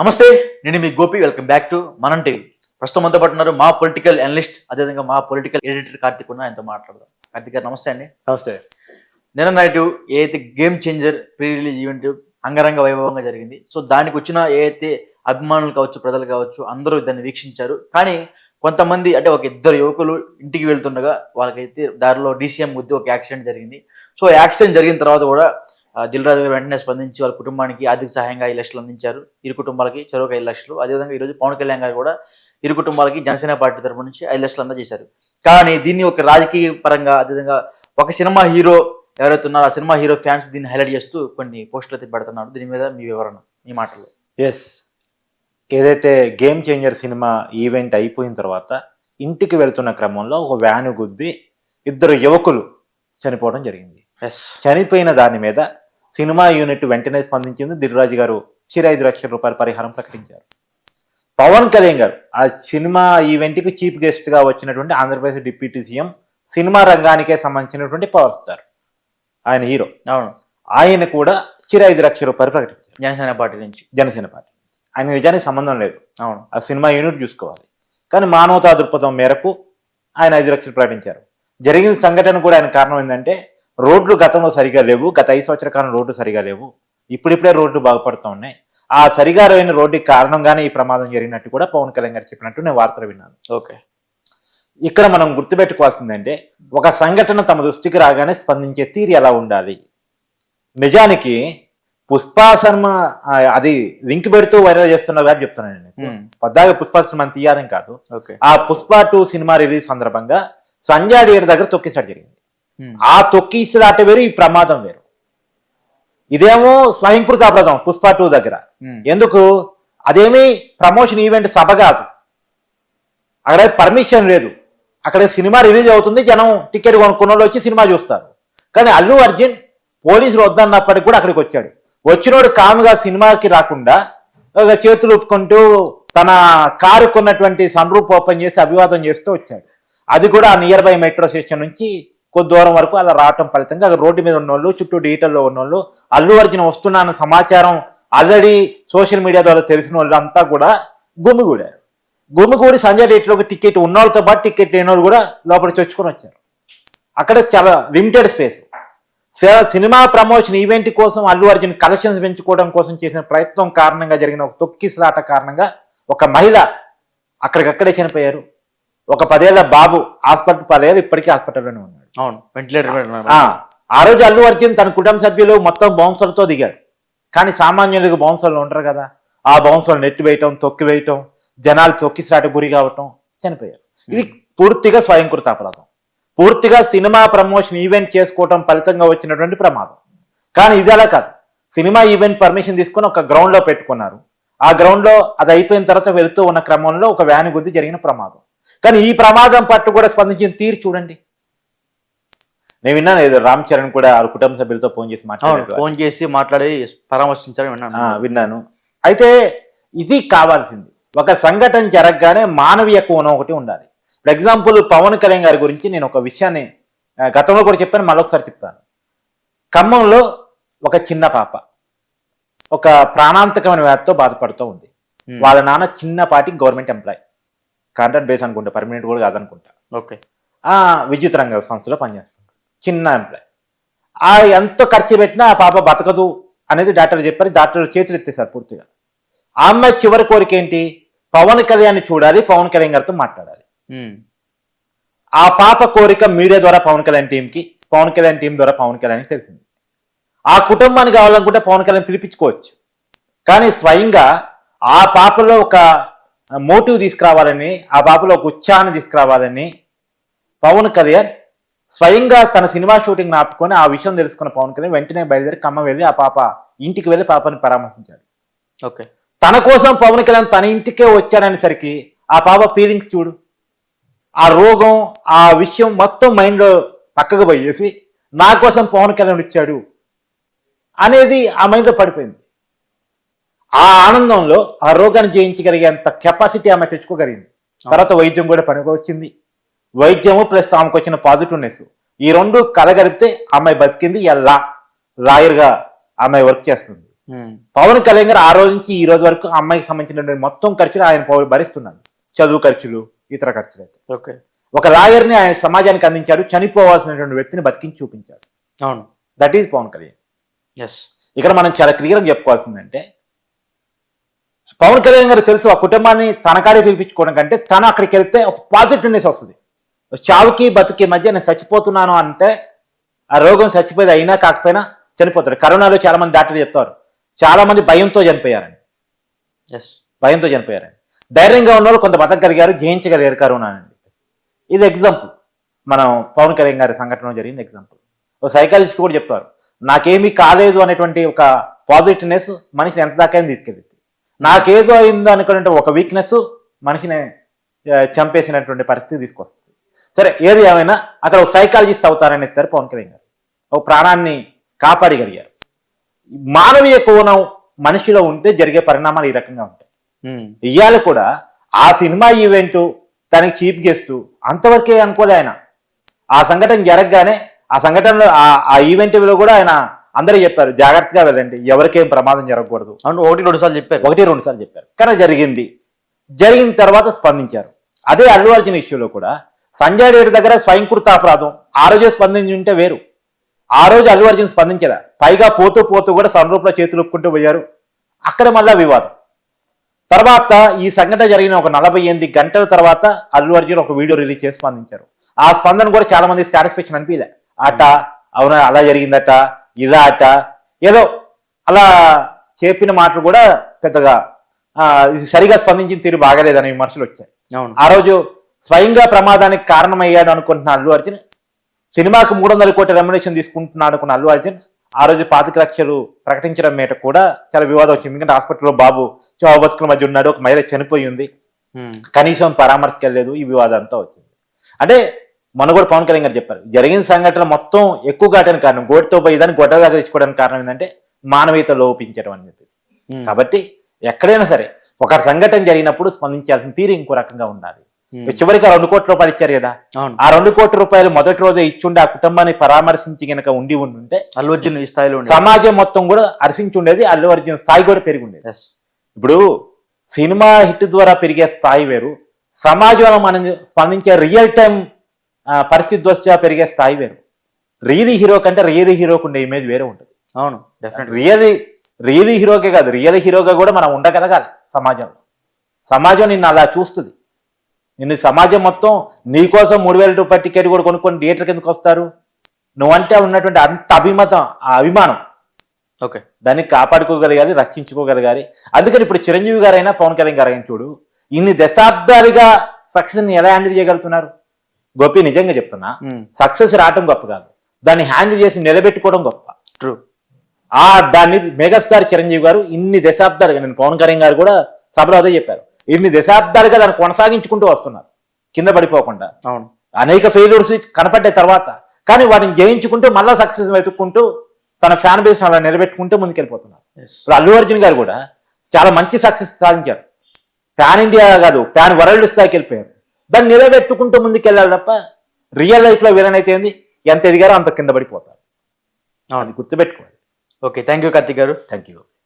నమస్తే నేను మీ Gopi welcome back to Manam TV. ప్రస్తుతం మనతో పాటు ఉన్నారు మా పొలిటికల్ అనలిస్ట్ అదేవిధంగా మా పొలిటికల్ ఎడిటర్ కార్తిక్ ఉన్న ఆయనతో మాట్లాడదాం. కార్తిక్ గారు నమస్తే అండి. నమస్తే. నిన్న నైట్ ఏదైతే game changer pre release event అంగరంగ వైభవంగా జరిగింది సో దానికి వచ్చిన ఏదైతే అభిమానులు కావచ్చు ప్రజలు కావచ్చు అందరూ దాన్ని వీక్షించారు. కానీ కొంతమంది అంటే ఒక ఇద్దరు యువకులు ఇంటికి వెళ్తుండగా వాళ్ళకైతే దారిలో డీసీఎం గుద్ది ఒక యాక్సిడెంట్ జరిగింది. సో యాక్సిడెంట్ జరిగిన తర్వాత కూడా ఆ, దిల్ రాజు గారు వెంటనే స్పందించి వాళ్ళ కుటుంబానికి ఆర్థిక సహాయంగా ఐదు లక్షలు అందించారు. ఇరు కుటుంబాలకి చెరువుకు ఐదు లక్షలు. అదేవిధంగా ఈరోజు పవన్ కళ్యాణ్ గారు కూడా ఇరు కుటుంబాలకి జనసేన పార్టీ తరపు నుంచి ఐదు లక్షలు అందజేశారు. కానీ దీన్ని ఒక రాజకీయ పరంగా అదేవిధంగా ఒక సినిమా హీరో ఎవరైతే ఉన్నారో ఆ సినిమా హీరో ఫ్యాన్స్ దీన్ని హైలైట్ చేస్తూ కొన్ని పోస్టులు అయితే పెడుతున్నారు. దీని మీద మీ వివరణ మీ మాటలు. ఎస్ ఏదైతే గేమ్ చేంజర్ సినిమా ఈవెంట్ అయిపోయిన తర్వాత ఇంటికి వెళ్తున్న క్రమంలో ఒక వ్యాను గుద్ది ఇద్దరు యువకులు చనిపోవడం జరిగింది. ఎస్ చనిపోయిన దాని మీద సినిమా యూనిట్ వెంటనే స్పందించింది దిల్రాజు గారు. చిరు ఐదు లక్షల రూపాయల పరిహారం ప్రకటించారు. పవన్ కళ్యాణ్ గారు ఆ సినిమా ఈవెంట్కి చీఫ్ గెస్ట్గా వచ్చినటువంటి ఆంధ్రప్రదేశ్ డిప్యూటీ సీఎం సినిమా రంగానికే సంబంధించినటువంటి పవర్ స్టార్. ఆయన హీరో. అవును. ఆయన కూడా చిరు ఐదు లక్షల రూపాయలు ప్రకటించారు. జనసేన పార్టీ నుంచి. జనసేన పార్టీ ఆయన నిజానికి సంబంధం లేదు. అవును. ఆ సినిమా యూనిట్ చూసుకోవాలి. కానీ మానవతా దృక్పథం మేరకు ఆయన ఐదు లక్షలు ప్రకటించారు. జరిగిన సంఘటన కూడా ఆయన కారణం ఏంటంటే రోడ్లు గతంలో సరిగా లేవు. గత ఐదు సంవత్సరాల కాలం రోడ్లు సరిగా లేవు. ఇప్పుడిప్పుడే రోడ్లు బాగుపడుతూ ఉన్నాయి. ఆ సరిగా లేని రోడ్డుకి కారణంగానే ఈ ప్రమాదం జరిగినట్టు కూడా పవన్ కళ్యాణ్ గారు చెప్పినట్టు నేను వార్తలు విన్నాను. ఓకే. ఇక్కడ మనం గుర్తుపెట్టుకోవాల్సిందంటే ఒక సంఘటన తమ దృష్టికి రాగానే స్పందించే తీరు ఎలా ఉండాలి? నిజానికి పుష్పా శర్మ అది లింక్ పెడుతూ వైరల్ చేస్తున్నారు కాబట్టి చెప్తున్నాను నేను పద్దాగా పుష్పా సినిమా తీయాలని కాదు. ఆ పుష్ప టూ సినిమా రిలీజ్ సందర్భంగా సంజయ్ డేర్ దగ్గర తొక్కిసాట జరిగింది. ఆ తొక్కిసలాట వేరు ఈ ప్రమాదం వేరు. ఇదేమో స్వయంకృత అపరాధం పుష్ప టూ దగ్గర. ఉమ్, ఎందుకు? అదేమి ప్రమోషన్ ఈవెంట్ సభ కాదు. అక్కడ పర్మిషన్ లేదు. అక్కడ సినిమా రిలీజ్ అవుతుంది జనం టికెట్ కొనుక్కున్న వచ్చి సినిమా చూస్తారు. కానీ అల్లు అర్జున్ పోలీసులు వద్దన్నప్పటికి కూడా అక్కడికి వచ్చాడు. వచ్చినోడు కాముగా సినిమాకి రాకుండా ఒక చేతులు ఒప్పుకుంటూ తన కారు కొన్నటువంటి సన్ రూప్ ఓపెన్ చేసి అభివాదం చేస్తూ వచ్చాడు. అది కూడా నియర్ బై మెట్రో స్టేషన్ నుంచి కొద్ది దూరం వరకు అలా రావటం ఫలితంగా అక్కడ రోడ్డు మీద ఉన్నోళ్ళు చుట్టూ డిజిటల్లో ఉన్నోళ్ళు అల్లు అర్జున్ వస్తున్నా అన్న సమాచారం ఆల్రెడీ సోషల్ మీడియా ద్వారా తెలిసిన వాళ్ళు అంతా కూడా గుమిగూడారు. గుమిగూడి సంజయ్ రేట్లోకి టికెట్ ఉన్నోళ్ళతో పాటు టికెట్ లేని వాళ్ళు కూడా లోపలికి చొచ్చుకొని వచ్చారు. అక్కడ చాలా limited space cinema promotion event కోసం అల్లు అర్జున్ కలెక్షన్స్ పెంచుకోవడం కోసం చేసిన ప్రయత్నం కారణంగా జరిగిన ఒక తొక్కిసలాట కారణంగా ఒక మహిళ అక్కడికక్కడే చనిపోయారు. ఒక పదేళ్ళ బాబు హాస్పిటల్ పదేళ్ళు ఇప్పటికీ హాస్పిటల్లోనే ఉన్నారు అవును వెంటిలేటర్ ఆ రోజు అల్లు అర్జున్ తన కుటుంబ సభ్యులు మొత్తం బౌన్సర్లతో దిగాడు. కానీ సామాన్యులకు బౌన్సర్లు ఉంటారు కదా. ఆ బౌన్సర్లు నెట్టి వేయటం తొక్కి వేయటం జనాలు తొక్కిసలాట గురి కావటం చనిపోయారు. ఇది పూర్తిగా స్వయంకృత అపరాధం. పూర్తిగా సినిమా ప్రమోషన్ ఈవెంట్ చేసుకోవటం ఫలితంగా వచ్చినటువంటి ప్రమాదం. కానీ ఇది అలా కాదు. సినిమా ఈవెంట్ పర్మిషన్ తీసుకొని ఒక గ్రౌండ్లో పెట్టుకున్నారు. ఆ గ్రౌండ్లో అది అయిపోయిన తర్వాత వెళుతూ ఉన్న క్రమంలో ఒక వ్యాన్ గుద్ది జరిగిన ప్రమాదం. కానీ ఈ ప్రమాదం పట్టు కూడా స్పందించిన తీరు చూడండి. నేను విన్నాను ఏదో రామ్ చరణ్ కూడా వాళ్ళ కుటుంబ సభ్యులతో ఫోన్ చేసి మాట్లాడారు ఫోన్ చేసి మాట్లాడి పరామర్శించారని విన్నాను. విన్నాను. అయితే ఇది కావాల్సింది. ఒక సంఘటన జరగగానే మానవీయ కోణం ఒకటి ఉండాలి. ఫర్ ఎగ్జాంపుల్ పవన్ కళ్యాణ్ గారి గురించి నేను ఒక విషయాన్ని గతంలో కూడా చెప్పాను మళ్ళొకసారి చెప్తాను. ఖమ్మంలో ఒక చిన్న పాప ఒక ప్రాణాంతకమైన వ్యాధితో బాధపడుతూ ఉంది. ఉమ్, వాళ్ళ నాన్న చిన్నపాటి గవర్నమెంట్ ఎంప్లాయ్. కాంట్రాక్ట్ బేస్ అనుకుంటా పర్మనెంట్ కూడా కాదనుకుంటా. ఓకే. ఆ విద్యుత్ రంగ సంస్థలో పనిచేస్తుంది చిన్న ఎంప్లాయ్ ఆ ఎంత ఖర్చు పెట్టినా ఆ పాప బతకదు అనేది డాక్టర్ చెప్పారు. డాక్టర్ చేతులు ఎత్తేసారు పూర్తిగా. ఆ అమ్మాయి చివరి కోరిక ఏంటి? పవన్ కళ్యాణ్ చూడాలి పవన్ కళ్యాణ్ గారితో మాట్లాడాలి. ఆ పాప కోరిక మీడియా ద్వారా పవన్ కళ్యాణ్ టీంకి పవన్ కళ్యాణ్ టీం ద్వారా పవన్ కళ్యాణ్కి తెలిసింది. ఆ కుటుంబానికి కావాలనుకుంటే పవన్ కళ్యాణ్ పిలిపించుకోవచ్చు. కానీ స్వయంగా ఆ పాపలో ఒక మోటివ్ తీసుకురావాలని ఆ పాపలో ఒక ఉత్సాహాన్ని తీసుకురావాలని పవన్ కళ్యాణ్ స్వయంగా తన సినిమా షూటింగ్ ఆపుకొని ఆ విషయం తెలుసుకున్న పవన్ కళ్యాణ్ వెంటనే బయలుదేరి ఖమ్మం వెళ్ళి ఆ పాప ఇంటికి వెళ్ళి పాపని పరామర్శించాడు. ఓకే. తన కోసం పవన్ కళ్యాణ్ తన ఇంటికే వచ్చాడనేసరికి ఆ పాప ఫీలింగ్స్ చూడు. ఆ రోగం ఆ విషయం మొత్తం మైండ్లో పక్కకు పోయేసి నా కోసం పవన్ కళ్యాణ్ వచ్చాడు అనేది ఆ మైండ్లో పడిపోయింది. ఆ ఆనందంలో ఆ రోగాన్ని జయించగలిగేంత కెపాసిటీ ఆమె తెచ్చుకోగలిగింది. తర్వాత వైద్యం కూడా పనికి వచ్చింది వైద్యము ప్లస్ ఆమెకు వచ్చిన పాజిటివ్నెస్. ఈ రెండు కలగలిపితే అమ్మాయి బతికింది ఎలా? లాయర్గా ఆమె వర్క్ చేస్తుంది. పవన్ కళ్యాణ్ గారు ఆ రోజు నుంచి ఈ రోజు వరకు అమ్మాయికి సంబంధించిన మొత్తం ఖర్చులు ఆయన భరిస్తున్నాడు. చదువు ఖర్చులు ఇతర ఖర్చులు అయితే. ఓకే. ఒక లాయర్ని ఆయన సమాజానికి అందించాడు చనిపోవాల్సినటువంటి వ్యక్తిని బతికించి చూపించాడు. అవును. That is Pawan Kalyan. Yes ఇక్కడ మనం చాలా క్లియర్గా చెప్పుకోవాల్సిందంటే పవన్ కళ్యాణ్ గారు తెలుసు ఆ కుటుంబాన్ని తనకాడే పిలిపించుకోవడం కంటే తను అక్కడికి వెళ్తే ఒక పాజిటివ్నెస్ వస్తుంది. చావుకి బతుకి మధ్య నేను చచ్చిపోతున్నాను అంటే ఆ రోగం చచ్చిపోయేది అయినా కాకపోయినా చనిపోతారు కరోనాలో చాలా మంది డాక్టర్లు చెప్తారు. చాలా మంది భయంతో చనిపోయారని. ఎస్ భయంతో చనిపోయారని. ధైర్యంగా ఉన్న వాళ్ళు కొంత బతకగలిగారు జయించగలిగారు కరోనా అని చెప్పేసి. ఇది ఎగ్జాంపుల్ మనం పవన్ కళ్యాణ్ గారి సంఘటన జరిగింది ఎగ్జాంపుల్ ఒక సైకాలజిస్ట్ కూడా చెప్తారు. నాకేమీ కాలేదు అనేటువంటి ఒక పాజిటివ్నెస్ మనిషిని ఎంత దాకా తీసుకెళ్ళింది నాకేదో అయిందో అనుకునే ఒక వీక్నెస్ మనిషిని చంపేసినటువంటి పరిస్థితి తీసుకొస్తుంది. సరే ఏది ఏమైనా అక్కడ ఒక సైకాలజిస్ట్ అవుతారని ఎత్తారు పవన్ కళ్యాణ్ గారు. ఒక ప్రాణాన్ని కాపాడగలిగారు మానవీయ కోణం మనిషిలో ఉంటే జరిగే పరిణామాలు ఈ రకంగా ఉంటాయి. ఇవాళ కూడా ఆ సినిమా ఈవెంట్ తనకి చీఫ్ గెస్ట్ అంతవరకే అనుకోలే ఆయన. ఆ సంఘటన జరగగానే ఆ సంఘటనలో ఆ- ఆ ఈవెంట్లో కూడా ఆయన అందరూ చెప్పారు జాగ్రత్తగా వెళ్ళండి ఎవరికేం ప్రమాదం జరగకూడదు. అవును ఒకటి రెండు సార్లు చెప్పారు. ఒకటి రెండు సార్లు చెప్పారు. కానీ జరిగింది. జరిగిన తర్వాత స్పందించారు. అదే అల్లు అర్జున్ ఇష్యూలో కూడా సంజయ్ రెడ్డి దగ్గర స్వయంకృత అపరాధం. ఆ రోజే స్పందించి ఉంటే వేరు. ఆ రోజు అల్లు అర్జున్ స్పందించరా పైగా పోతూ పోతూ కూడా సంరూపంలో చేతులు ఒప్పుకుంటూ పోయారు. అక్కడ మళ్ళా వివాదం. తర్వాత ఈ సంఘటన జరిగిన ఒక నలభై ఎనిమిది గంటల తర్వాత అల్లు అర్జున్ ఒక వీడియో రిలీజ్ చేసి స్పందించారు. ఆ స్పందన కూడా చాలా మందికి సాటిస్ఫాక్షన్ అనిపించలే. అట అవునా అలా జరిగిందట ఇలా అట ఏదో అలా చెప్పిన మాటలు కూడా పెద్దగా సరిగా స్పందించిన తీరు బాగలేదనే విమర్శలు వచ్చాయి. అవును. ఆ రోజు స్వయంగా ప్రమాదానికి కారణమయ్యాడు అనుకుంటున్న అల్లు అర్జున్. సినిమాకు మూడు వందల కోట్ల రెమ్యునేషన్ తీసుకుంటున్నాడు అనుకున్న అల్లు అర్జున్. ఆ రోజు పాతిక లక్షలు ప్రకటించడం మీద కూడా చాలా వివాదం వచ్చింది. ఎందుకంటే హాస్పిటల్లో బాబు చావు బతుకుల మధ్య ఉన్నాడు. ఒక మహిళ చనిపోయి ఉంది. ఉమ్, కనీసం పరామర్శకి వెళ్ళలేదు ఈ వివాదం అంతా వచ్చింది. అంటే మన కూడా పవన్ కళ్యాణ్ గారు చెప్పారు. జరిగిన సంఘటన మొత్తం ఎక్కువ కావడానికి కారణం. గోటితో పోయి దాన్ని గొడ్డ దగ్గర తెచ్చుకోవడానికి కారణం ఏంటంటే మానవీయత లోపించడం అని చెప్పేసి. కాబట్టి ఎక్కడైనా సరే ఒక సంఘటన జరిగినప్పుడు స్పందించాల్సిన తీరు ఇంకో రకంగా ఉండాలి. చివరికి ఆ రెండు కోట్ల రూపాయలు ఇచ్చారు కదా. ఆ రెండు కోట్ల రూపాయలు మొదటి రోజే ఇచ్చుండి ఆ కుటుంబాన్ని పరామర్శించి గనక ఉండి ఉండుంటే అల్లు అర్జున్ ఈ స్థాయిలో సమాజం మొత్తం కూడా హర్షించి ఉండేది అల్లు అర్జున్ స్థాయి కూడా పెరిగి ఉండేది ఇప్పుడు సినిమా హిట్ ద్వారా పెరిగే స్థాయి వేరు సమాజంలో మనం స్పందించే రియల్ టైం పరిస్థితి దృష్ట్యా పెరిగే స్థాయి వేరు. రియలీ హీరో కంటే రియలీ హీరోకు ఉండే ఇమేజ్ వేరే ఉంటుంది. అవును డెఫినెట్ రియలీ రియలీ హీరోకే కాదు రియల్ హీరోగా కూడా మనం ఉండగలగాలి సమాజంలో. సమాజం నిన్ను అలా చూస్తుంది. నిన్ను సమాజం మొత్తం నీకోసం మూడు వేల రూపాయల టికెట్ కూడా కొనుక్కొని థియేటర్ కిందకు వస్తారు. నువ్వంటే ఉన్నటువంటి అంత అభిమతం ఆ అభిమానం. ఓకే. దాన్ని కాపాడుకోగలగాలి రక్షించుకోగలగాలి. అందుకని ఇప్పుడు చిరంజీవి గారైనా పవన్ కళ్యాణ్ గారైనా చూడు ఇన్ని దశాబ్దాలుగా సక్సెస్ని ఎలా హ్యాండిల్ చేయగలుగుతున్నారు? గోపి నిజంగా చెప్తున్నా సక్సెస్ రావటం గొప్ప కాదు. దాన్ని హ్యాండిల్ చేసి నిలబెట్టుకోవడం గొప్ప. ట్రూ. ఆ దాన్ని మెగాస్టార్ చిరంజీవి గారు ఇన్ని దశాబ్దాలుగా నేను పవన్ కళ్యాణ్ గారు కూడా సభలో అదే చెప్పారు. ఇన్ని దశాబ్దాలుగా దాన్ని కొనసాగించుకుంటూ వస్తున్నారు. కింద పడిపోకుండా. అవును. అనేక ఫెయిల్యూర్స్ కనపడ్డ తర్వాత. కానీ వాటిని జయించుకుంటూ మళ్ళా సక్సెస్ వెతుక్కుంటూ తన ఫ్యాన్ బేస్ అలా నిలబెట్టుకుంటూ ముందుకెళ్ళిపోతున్నారు. ఇప్పుడు అల్లు అర్జున్ గారు కూడా చాలా మంచి సక్సెస్ సాధించారు. ప్యాన్ ఇండియా కాదు ప్యాన్ వరల్డ్ స్థాయికి వెళ్ళిపోయారు. దాన్ని నిలబెట్టుకుంటూ ముందుకెళ్ళాలి తప్ప రియల్ లైఫ్లో విలన్ అయితే ఏంది? ఎంత ఎదిగారో అంత కింద పడిపోతారు. గుర్తుపెట్టుకోవాలి ఓకే థ్యాంక్ యూ కార్తిక్ గారు. Thank you